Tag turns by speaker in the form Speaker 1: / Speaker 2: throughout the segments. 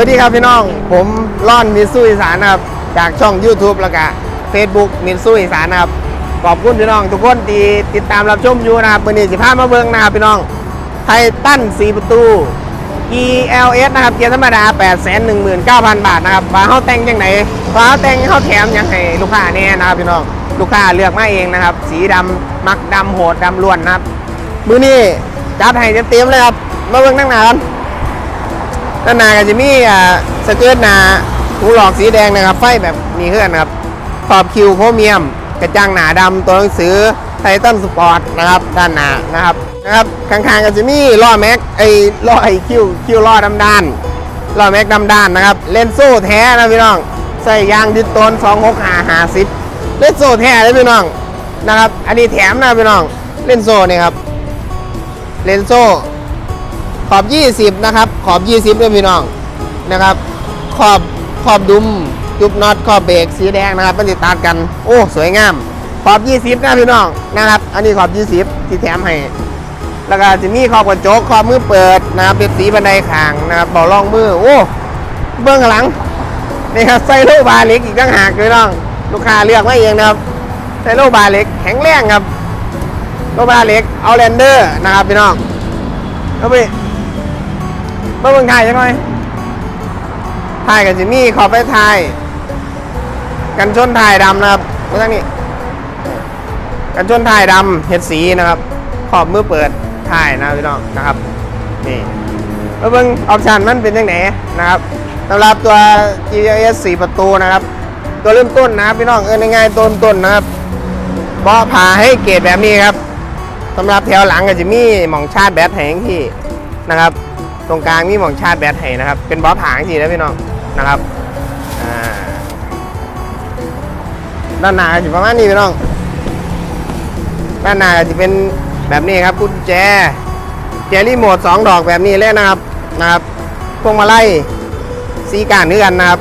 Speaker 1: วัสดีครับพี่น้อง ผมล่อนมิตซูอีสานะครับ จากช่อง YouTube แล้วก็ Facebook มิตซูอีสานะครับ ขอบคุณพี่น้อง ทุกคนที่ติดตามรับชมอยู่นะครับวันนี้สิพามาเบิ่งนะครับพี่น้อง ไททัน4ประตู ELS นะครับ เกียร์ธรรมดา 819,000 บาทนะครับว่าเขาแต่งยังไงว่าเขาแต่งเขาแถมยังไงลูกค้าแน่นะครับพี่น้อง ลูกค้าเลือกมาเองนะครับ สีดำมักดำโหดดำล้วนนะครับ มือนี้จัดให้เต็มเลยครับ มาเบิ่งตั้งนาน ด้านหน้าก็จะมีอ่าสเกิร์ตหนาหูหลอกสีแดงนะครับไฟแบบมีเครื่อนะครับขอบคิวโครเมียม กระจังหนาดำตัวหนังสือไททันสปอร์ตนะครับด้านหน้านะครับนะครับข้างๆก็จะมีล้อแม็กไอ้ล้อไอคิวคิวล้อดำด้านล้อแม็กดำด้านนะครับเลนส์โซ่แท้นะพี่น้องใส่ยางดิสโตน26หา50เลนส์โซ่แท้เลยพี่น้องนะครับ อันนี้แถมนะพี่น้องเลนส์โซ่นี่ครับเลนโซ่ ขอบ 20 นะครับ ขอบ 20ด้วยพี่น้องนะครับ ขอบขอบดุมจุบน็อตขอบเบรกสีแดงนะครับมันติดตัดกัน โอ้สวยงาม ขอบ 20นะพี่น้องนะครับ อันนี้ขอบ 20 ที่แถมให้แล้วก็จะมีขอบกระจกขอบมือเปิดนะครับเป็นสีบันไดขางนะครับเบาะรองมือโอ้เบื้องหลังนี่ครับไซโลบาเล็กอีกต่างหากพี่น้องลูกค้าเลือกมาเองนะครับไซโลบาเล็กแข็งแรงครับโลบาเล็กเอาแลนเดอร์นะครับพี่น้องเอาไป มื่อเมืองไทยใช่ไหมไทยกับจิมี่ขอบไปไทยกันชนไทยดำนะครับมาทั้งนี้ กันชนไทยดำเห็ดสีนะครับ ขอบมือเปิดไทยนะพี่น้องนะครับนี่มาเบิ่งออปชันมันเป็นยังไงนะครับสำหรับตัว GLS 4 ประตูนะครับ ตัวเริ่มต้นนะครับพี่น้องเออง่ายๆต้นต้นนะครับเบาะผาให้เกรดแบบนี้ครับสำหรับแถวหลังก็จะมีหม่องชาร์จแบตแหงที่นะครับ ตรงกลางมีหม่องชาร์จแบตให้นะครับ เป็นบอสผางสินะพี่น้องนะครับด้านหน้าจะประมาณนี้พี่น้อง ด้านหน้าจะเป็นแบบนี้ครับกุญแจแจรีโมท2ดอกแบบนี้เลยนะครับนะครับพวงมาลัยสีการเนื้อกันนะครับ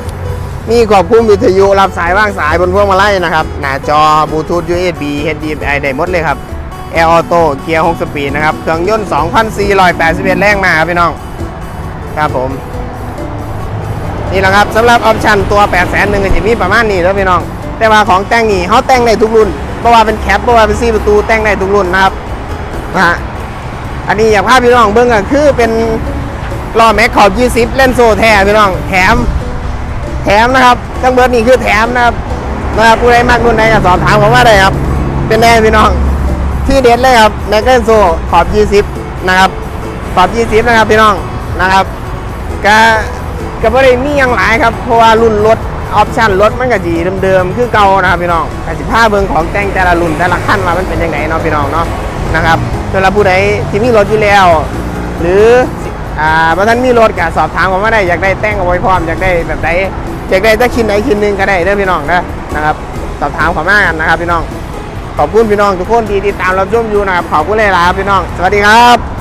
Speaker 1: มีควบคุมวิทยุรับสายว่างสายบนพวงมาลัยนะครับ หน้าจอบลูทูธ USB HDMI ได้หมดเลยครับ แอร์ออโต้เกียร์ 6 สปีดนะครับ เครื่องยนต์ 2,481 แรงมาครับพี่น้อง ครับผม นี่แหละครับสำหรับออปชันตัว 8 0 0 0 0 0ก็จะมีประมาณนี้แล้วพี่น้อง แต่ว่าของแต่งนี่เขาแต่งได้ทุกรุ่นเพราะว่าเป็นแคปเพราะว่าเป็นซีประตูแต่งได้ทุกรุ่นนะครับนะฮะอันนี้อยากพาพี่น้องเบิ่งก็คือเป็นล้อแม็กขอบ 20 เล่นโซ่แท้พี่น้อง แถม แถมนะครับทั้งเบิร์ดนี่คือแถมนะครับนะครับผู้ใดมากรุ่นไหนก็สอบถามผมว่าได้ครับ เป็นแน่พี่น้อง ที่เด็ดเลยครับแม็กเล่นโซ่ขอบ 20 นะครับ ขอบ 20 นะครับพี่น้องนะครับก็ก็บ่ได้มีอย่างหลายครับ เพราะว่ารุ่นรถออปชั่นรถมันก็ดีเดิมๆ คือเก่านะครับพี่น้องแต่สิผ้าเบิงของแต่งแต่ละรุ่นแต่ละขั้นว่ามันเป็นยังไงเนาะพี่น้องเนาะนะครับสำหรับผู้ใดที่มีรถอยู่แล้ว หรืออ่าบางท่านมีรถก็สอบถามผมว่าได้อยากได้แต่งเอาไว้พร้อมอยากได้แบบไหนอยากได้จะคินไหนคินหนึงก็ได้เด้อพี่น้องนะนะครับ สอบถามเขอมากันนะครับพี่น้อง ขอบคุณพี่น้องทุกคนที่ติดตามรับชมอยู่นะครับขอบคุณเลยล่ะครับพี่น้อง สวัสดีครับ